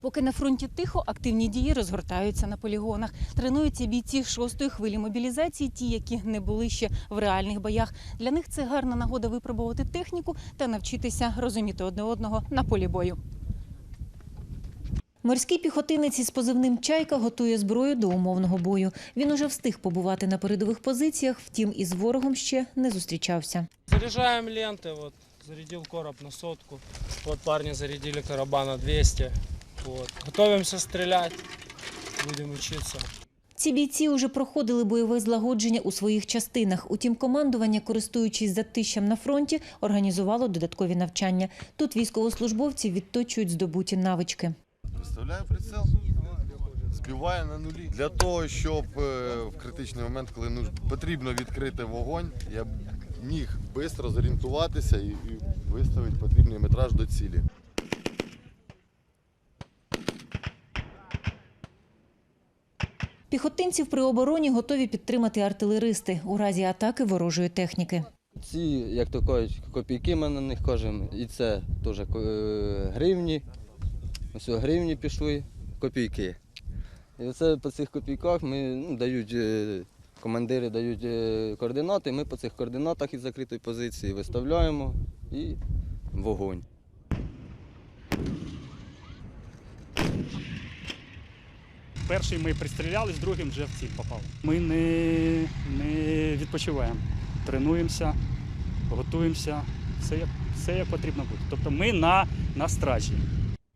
Поки на фронті тихо, активні дії розгортаються на полігонах. Тренуються бійці шостої хвилі мобілізації, ті, які не були ще в реальних боях. Для них це гарна нагода випробувати техніку та навчитися розуміти одне одного на полі бою. Морський піхотинець із позивним Чайка готує зброю до умовного бою. Він уже встиг побувати на передових позиціях, втім із ворогом ще не зустрічався. Заряжаем ленты, вот, зарядил короб на сотку, вот парни зарядили короба на 200, вот. Готовимся стрелять, будем учиться. Ці бійці уже проходили бойове злагодження у своїх частинах. Утім, командування, користуючись затищем на фронті, організувало додаткові навчання. Тут військовослужбовці відточують здобуті навички. Виставляє приціл, збиває на нулі. Для того, щоб е, в критичний момент, коли нуж- потрібно відкрити вогонь, я б міг швидко зорієнтуватися і виставити потрібний метраж до цілі. Піхотинців при обороні готові підтримати артилеристи у разі атаки ворожої техніки. Ці, як то кажуть, копійки ми на них кажемо. І це теж е, гривні. Ось гривні пішли, копійки. І оце по цих копійках ми ну, дають, е, командири дають е, координати, ми по цих координатах із закритої позиції виставляємо і вогонь. Перший ми пристріляли, з другим вже в ціль попав. Ми не, не відпочиваємо, тренуємося, готуємося, все як, все як потрібно бути. Тобто ми на, на стражі.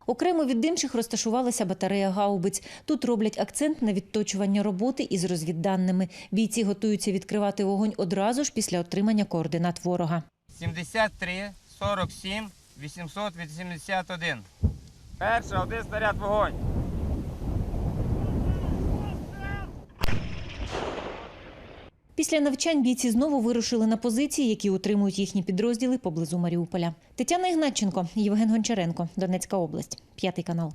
Окремо від інших розташувалася батарея гаубиць. Тут роблять акцент на відточування роботи із розвідданими. Бійці готуються відкривати вогонь одразу ж після отримання координат ворога. 73, 47, 881. Перша, один снаряд вогонь. Після навчань бійці знову вирушили на позиції, які утримують їхні підрозділи поблизу Маріуполя. Тетяна Ігнатченко, Євген Гончаренко, Донецька область, п'ятий канал.